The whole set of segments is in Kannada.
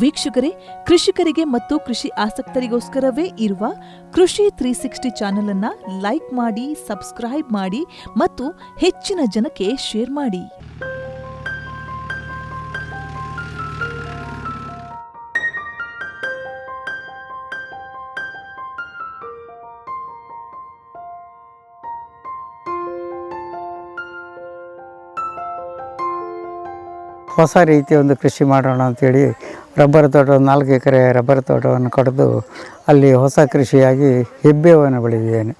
ವೀಕ್ಷಕರೇ, ಕೃಷಿಕರಿಗೆ ಮತ್ತು ಕೃಷಿ ಆಸಕ್ತರಿಗೋಸ್ಕರವೇ ಇರುವ ಕೃಷಿ ತ್ರೀ ಸಿಕ್ಸ್ಟಿ ಚಾನೆಲ್ ಅನ್ನ ಲೈಕ್ ಮಾಡಿ, ಸಬ್ಸ್ಕ್ರೈಬ್ ಮಾಡಿ ಮತ್ತು ಹೆಚ್ಚಿನ ಜನಕ್ಕೆ ಶೇರ್ ಮಾಡಿ. ಹೊಸ ರೀತಿಯ ಒಂದು ಕೃಷಿ ಮಾಡೋಣ ಅಂತೇಳಿ ರಬ್ಬರ್ ತೋಟ, ನಾಲ್ಕು ಎಕರೆ ರಬ್ಬರ್ ತೋಟವನ್ನು ಕಡಿದು ಅಲ್ಲಿ ಹೊಸ ಕೃಷಿಯಾಗಿ ಹೆಬ್ಬೇವನ್ನು ಬೆಳೆದಿದ್ದೇನೆ.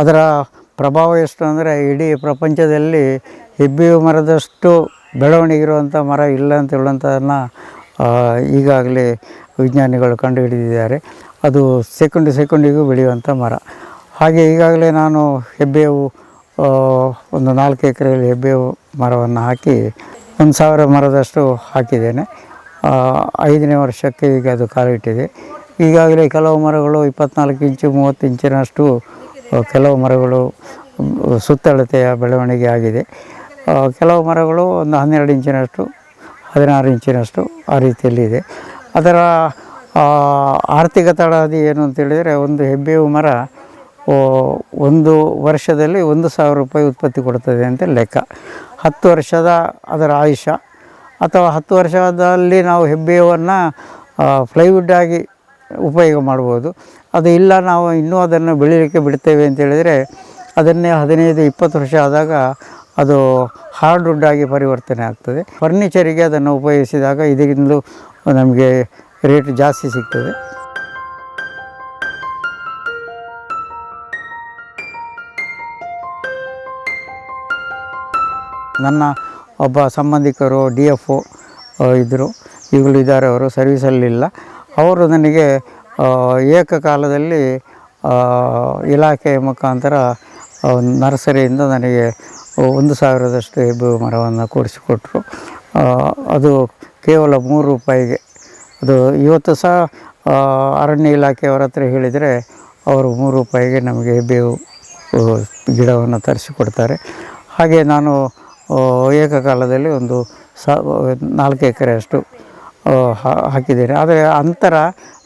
ಅದರ ಪ್ರಭಾವ ಎಷ್ಟು ಅಂದರೆ ಇಡೀ ಪ್ರಪಂಚದಲ್ಲಿ ಹೆಬ್ಬೇವು ಮರದಷ್ಟು ಬೆಳವಣಿಗೆ ಇರುವಂಥ ಮರ ಇಲ್ಲ ಅಂತ ಹೇಳುವಂಥದನ್ನು ಈಗಾಗಲೇ ವಿಜ್ಞಾನಿಗಳು ಕಂಡುಹಿಡಿದಿದ್ದಾರೆ. ಅದು ಸೆಕೆಂಡ್ ಸೆಕೆಂಡಿಗೂ ಬೆಳೆಯುವಂಥ ಮರ. ಹಾಗೆ ಈಗಾಗಲೇ ನಾನು ಹೆಬ್ಬೇವು ಒಂದು ನಾಲ್ಕು ಎಕರೆಯಲ್ಲಿ ಹೆಬ್ಬೇವು ಮರವನ್ನು ಹಾಕಿ ಒಂದು ಸಾವಿರ ಮರದಷ್ಟು ಹಾಕಿದ್ದೇನೆ. ಐದನೇ ವರ್ಷಕ್ಕೆ ಈಗ ಅದು ಕಾಲಿಟ್ಟಿದೆ ಈಗಾಗಲೇ ಕೆಲವು ಮರಗಳು ಇಪ್ಪತ್ನಾಲ್ಕು ಇಂಚು, ಮೂವತ್ತು ಇಂಚಿನಷ್ಟು ಕೆಲವು ಮರಗಳು ಸುತ್ತಳತೆಯ ಬೆಳವಣಿಗೆ ಆಗಿದೆ. ಕೆಲವು ಮರಗಳು ಒಂದು ಹನ್ನೆರಡು ಇಂಚಿನಷ್ಟು, ಹದಿನಾರು ಇಂಚಿನಷ್ಟು ಆ ರೀತಿಯಲ್ಲಿದೆ ಅದರ ಆರ್ಥಿಕ ತಳಹದಿ ಏನು ಅಂತೇಳಿದರೆ ಒಂದು ಹೆಬ್ಬೇವು ಮರ ಒಂದು ವರ್ಷದಲ್ಲಿ ಒಂದು ಸಾವಿರ ರೂಪಾಯಿ ಉತ್ಪತ್ತಿ ಕೊಡ್ತದೆ ಅಂತ ಲೆಕ್ಕ. ಹತ್ತು ವರ್ಷದ ಅದರ ಆಯುಷ್ಯ ಅಥವಾ ಹತ್ತು ವರ್ಷದಲ್ಲಿ ನಾವು ಹೆಬ್ಬೇವನ್ನು ಫ್ಲೈವುಡ್ ಆಗಿ ಉಪಯೋಗ ಮಾಡ್ಬೋದು. ಅದು ಇಲ್ಲ, ನಾವು ಇನ್ನೂ ಅದನ್ನು ಬೆಳೀಲಿಕ್ಕೆ ಬಿಡ್ತೇವೆ ಅಂತೇಳಿದರೆ ಅದನ್ನೇ ಹದಿನೈದು, ಇಪ್ಪತ್ತು ವರ್ಷ ಆದಾಗ ಅದು ಹಾರ್ಡ್ ವುಡ್ ಆಗಿ ಪರಿವರ್ತನೆ ಆಗ್ತದೆ. ಫರ್ನಿಚರಿಗೆ ಅದನ್ನು ಉಪಯೋಗಿಸಿದಾಗ ಇದರಿಂದಲೂ ನಮಗೆ ರೇಟ್ ಜಾಸ್ತಿ ಸಿಗ್ತದೆ. ನನ್ನ ಒಬ್ಬ ಸಂಬಂಧಿಕರು, ಡಿ ಎಫ್ ಇದ್ದರು ಈಗಲೂ ಇದ್ದಾರೆ ಅವರು, ಸರ್ವಿಸಲ್ಲಿಲ್ಲ. ಅವರು ನನಗೆ ಏಕಕಾಲದಲ್ಲಿ ಇಲಾಖೆಯ ಮುಖಾಂತರ ನರ್ಸರಿಯಿಂದ ನನಗೆ ಒಂದು ಸಾವಿರದಷ್ಟು ಹೆಬ್ಬು ಮರವನ್ನು ಕೊಡಿಸಿಕೊಟ್ರು. ಅದು ಕೇವಲ ಮೂರು ರೂಪಾಯಿಗೆ. ಅದು ಇವತ್ತು ಸಹ ಅರಣ್ಯ ಇಲಾಖೆಯವರ ಹತ್ರ ಹೇಳಿದರೆ ಅವರು ಮೂರು ರೂಪಾಯಿಗೆ ನಮಗೆ ಬೇವು ಗಿಡವನ್ನು ತರಿಸಿಕೊಡ್ತಾರೆ. ಹಾಗೆ ನಾನು ಏಕಕಾಲದಲ್ಲಿ ಒಂದು ಸ ನಾಲ್ಕು ಎಕರೆಯಷ್ಟು ಆ, ಹಾ- ಹಾಕಿದ್ದೇನೆ. ಆದರೆ ಅಂತರ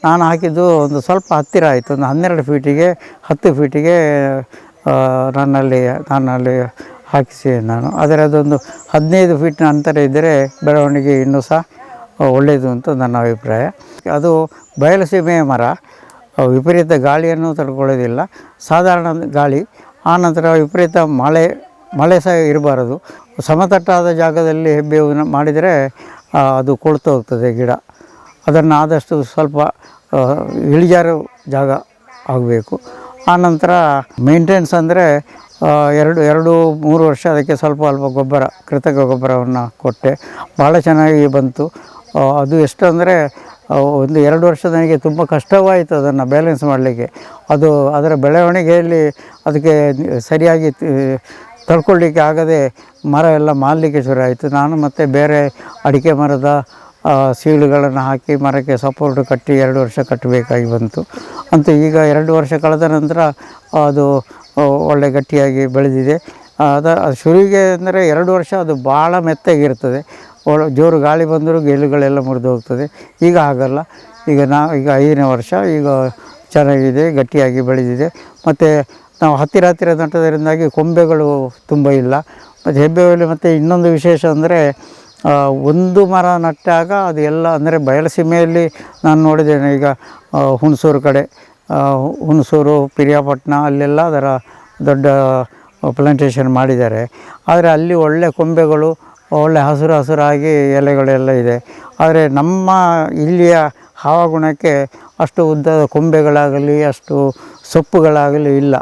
ನಾನು ಹಾಕಿದ್ದು ಒಂದು ಸ್ವಲ್ಪ ಹತ್ತಿರ ಆಯಿತು. ಒಂದು ಹನ್ನೆರಡು ಫೀಟಿಗೆ ಹತ್ತು ಫೀಟಿಗೆ ನನ್ನಲ್ಲಿ ನನ್ನಲ್ಲಿ ಹಾಕಿಸಿ ನಾನು. ಆದರೆ ಅದೊಂದು ಹದಿನೈದು ಫೀಟ್ನ ಅಂತರ ಇದ್ದರೆ ಬೆಳವಣಿಗೆ ಇನ್ನೂ ಸಹ ಒಳ್ಳೆಯದು ಅಂತ ನನ್ನ ಅಭಿಪ್ರಾಯ. ಅದು ಬಯಲುಸೀಮೆಯ ಮರ ವಿಪರೀತ ಗಾಳಿಯನ್ನು ತಡ್ಕೊಳ್ಳೋದಿಲ್ಲ. ಸಾಧಾರಣ ಗಾಳಿ ಆನಂತರ ವಿಪರೀತ ಮಳೆ ಮಳೆ ಸಹ ಇರಬಾರದು. ಸಮತಟ್ಟಾದ ಜಾಗದಲ್ಲಿ ಹೆಬ್ಬೇವನ್ನು ಮಾಡಿದರೆ ಅದು ಕೊಳ್ತು ಹೋಗ್ತದೆ ಗಿಡ. ಅದನ್ನು ಆದಷ್ಟು ಸ್ವಲ್ಪ ಇಳಿಜಾರು ಜಾಗ ಆಗಬೇಕು. ಆನಂತರ ಮೇಂಟೆನ್ಸ್ ಅಂದರೆ ಎರಡು ಎರಡು, ಮೂರು ವರ್ಷ ಅದಕ್ಕೆ ಸ್ವಲ್ಪ ಅಲ್ಪ ಗೊಬ್ಬರ, ಕೃತಕ ಗೊಬ್ಬರವನ್ನು ಕೊಟ್ಟೆ. ಭಾಳ ಚೆನ್ನಾಗಿ ಬಂತು. ಅದು ಎಷ್ಟು ಅಂದರೆ ಒಂದು ಎರಡು ವರ್ಷ ನನಗೆ ತುಂಬ ಕಷ್ಟವಾಯಿತು ಅದನ್ನು ಬ್ಯಾಲೆನ್ಸ್ ಮಾಡಲಿಕ್ಕೆ. ಅದು ಅದರ ಬೆಳವಣಿಗೆಯಲ್ಲಿ ಅದಕ್ಕೆ ಸರಿಯಾಗಿ ತಡ್ಕೊಳ್ಳಿಕ್ಕೆ ಆಗದೆ ಮರ ಎಲ್ಲ ಮಾರಲಿಕ್ಕೆ ಶುರು ಆಯಿತು. ನಾನು ಮತ್ತು ಬೇರೆ ಅಡಿಕೆ ಮರದ ಸೀಳುಗಳನ್ನು ಹಾಕಿ ಮರಕ್ಕೆ ಸಪೋರ್ಟ್ ಕಟ್ಟಿ ಎರಡು ವರ್ಷ ಕಟ್ಟಬೇಕಾಗಿ ಬಂತು. ಅಂತ ಈಗ ಎರಡು ವರ್ಷ ಕಳೆದ ನಂತರ ಅದು ಒಳ್ಳೆ ಗಟ್ಟಿಯಾಗಿ ಬೆಳೆದಿದೆ. ಅದ, ಅದು ಶುರುವಿಗೆ ಅಂದರೆ ಎರಡು ವರ್ಷ ಅದು ಭಾಳ ಮೆತ್ತಗಿರ್ತದೆ. ಒಳ, ಜೋರು ಗಾಳಿ ಬಂದರೂ ಗೆಲುಗಳೆಲ್ಲ ಮುರಿದು ಹೋಗ್ತದೆ. ಈಗ ಆಗಲ್ಲ ಈಗ ನಾ, ಈಗ ಐದನೇ ವರ್ಷ. ಈಗ ಚೆನ್ನಾಗಿದೆ, ಗಟ್ಟಿಯಾಗಿ ಬೆಳೆದಿದೆ. ಮತ್ತು ನಾವು ಹತ್ತಿರ ಹತ್ತಿರ ನಟ್ಟೋದರಿಂದಾಗಿ ಕೊಂಬೆಗಳು ತುಂಬ ಇಲ್ಲ. ಮತ್ತು ಹೆಬ್ಬೆಗಳಲ್ಲಿ ಮತ್ತು ಇನ್ನೊಂದು ವಿಶೇಷ ಅಂದರೆ ಒಂದು ಮರ ನಟ್ಟಾಗ ಅದು ಎಲ್ಲ ಅಂದರೆ ಬಯಲಸೀಮೆಯಲ್ಲಿ ನಾನು ನೋಡಿದ್ದೇನೆ. ಈಗ ಹುಣಸೂರು ಕಡೆ ಹುಣಸೂರು, ಪಿರಿಯಾಪಟ್ಟಣ ಅಲ್ಲೆಲ್ಲ ಅದರ ದೊಡ್ಡ ಪ್ಲಾಂಟೇಷನ್ ಮಾಡಿದ್ದಾರೆ. ಆದರೆ ಅಲ್ಲಿ ಒಳ್ಳೆ ಕೊಂಬೆಗಳು, ಒಳ್ಳೆ ಹಸಿರು ಹಸಿರಾಗಿ ಎಲೆಗಳೆಲ್ಲ ಇದೆ. ಆದರೆ ನಮ್ಮ ಇಲ್ಲಿಯ ಹವಾಗುಣಕ್ಕೆ ಅಷ್ಟು ಉದ್ದದ ಕೊಂಬೆಗಳಾಗಲಿ, ಅಷ್ಟು ಸೊಪ್ಪುಗಳಾಗಲಿ ಇಲ್ಲ.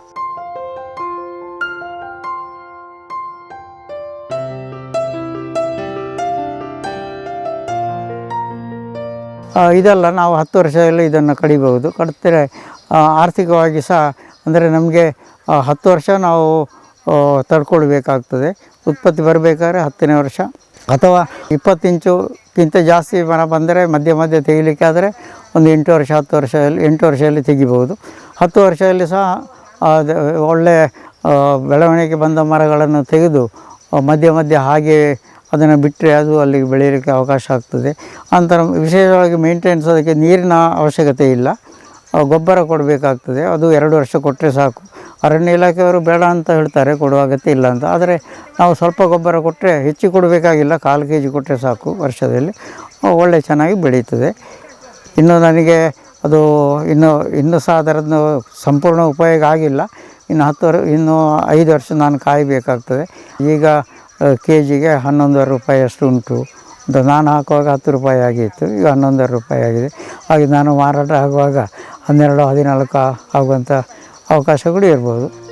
ಇದಲ್ಲ ನಾವು ಹತ್ತು ವರ್ಷದಲ್ಲಿ ಇದನ್ನು ಕಡಿಬಹುದು. ಕಡಿದ್ರೆ ಆರ್ಥಿಕವಾಗಿ ಸಹ, ಅಂದರೆ ನಮಗೆ ಹತ್ತು ವರ್ಷ ನಾವು ತಡ್ಕೊಳ್ಬೇಕಾಗ್ತದೆ. ಉತ್ಪತ್ತಿ ಬರಬೇಕಾದ್ರೆ ಹತ್ತನೇ ವರ್ಷ. ಅಥವಾ ಇಪ್ಪತ್ತು ಇಂಚುಕ್ಕಿಂತ ಜಾಸ್ತಿ ಮರ ಬಂದರೆ ಮಧ್ಯ ಮಧ್ಯೆ ತೆಗಿಲಿಕ್ಕೆ ಆದರೆ ಒಂದು ಎಂಟು ವರ್ಷ, ಹತ್ತು ವರ್ಷದಲ್ಲಿ, ಎಂಟು ವರ್ಷದಲ್ಲಿ ತೆಗಿಬೋದು ಹತ್ತು ವರ್ಷದಲ್ಲಿ ಸಹ ಒಳ್ಳೆಯ ಒಳ್ಳೆ ಬೆಳವಣಿಗೆ ಬಂದ ಮರಗಳನ್ನು ತೆಗೆದು ಮಧ್ಯ ಮಧ್ಯೆ ಹಾಗೆ ಅದನ್ನು ಬಿಟ್ಟರೆ ಅದು ಅಲ್ಲಿಗೆ ಬೆಳೆಯಲಿಕ್ಕೆ ಅವಕಾಶ ಆಗ್ತದೆ. ಅಂತರ ವಿಶೇಷವಾಗಿ ಮೇಂಟೆನೆನ್ಸ್ ಅದಕ್ಕೆ ನೀರಿನ ಅವಶ್ಯಕತೆ ಇಲ್ಲ. ಗೊಬ್ಬರ ಕೊಡಬೇಕಾಗ್ತದೆ. ಅದು ಎರಡು ವರ್ಷ ಕೊಟ್ಟರೆ ಸಾಕು. ಅರಣ್ಯ ಇಲಾಖೆಯವರು ಬೇಡ ಅಂತ ಹೇಳ್ತಾರೆ, ಕೊಡುವ ಅಗತ್ಯ ಇಲ್ಲ ಅಂತ. ಆದರೆ ನಾವು ಸ್ವಲ್ಪ ಗೊಬ್ಬರ ಕೊಟ್ಟರೆ ಹೆಚ್ಚು ಕೊಡಬೇಕಾಗಿಲ್ಲ. ಕಾಲು ಕೆ ಜಿ ಕೊಟ್ಟರೆ ಸಾಕು ವರ್ಷದಲ್ಲಿ. ಒಳ್ಳೆ ಚೆನ್ನಾಗಿ ಬೆಳೀತದೆ. ಇನ್ನು ನನಗೆ ಅದು ಇನ್ನು, ಇನ್ನೂ ಸಹ ಅದರದ್ದು ಸಂಪೂರ್ಣ ಉಪಯೋಗ ಆಗಿಲ್ಲ. ಇನ್ನು ಹತ್ತು ವರ್, ಇನ್ನೂ ಐದು ವರ್ಷ ನಾನು ಕಾಯಬೇಕಾಗ್ತದೆ. ಈಗ ಕೆ ಜಿಗೆ ಹನ್ನೊಂದುವರೆ ರೂಪಾಯಿ ಅಷ್ಟು ಉಂಟು. ಅಂತ ನಾನು ಹಾಕುವಾಗ ಹತ್ತು ರೂಪಾಯಿ ಆಗಿತ್ತು. ಈಗ ಹನ್ನೊಂದುವರೆ ರೂಪಾಯಿ ಆಗಿದೆ. ಹಾಗೆ ನಾನು ಮಾರಾಟ ಆಗುವಾಗ ಹನ್ನೆರಡು, ಹದಿನಾಲ್ಕು ಆಗುವಂಥ ಅವಕಾಶಗಳು ಇರ್ಬೋದು.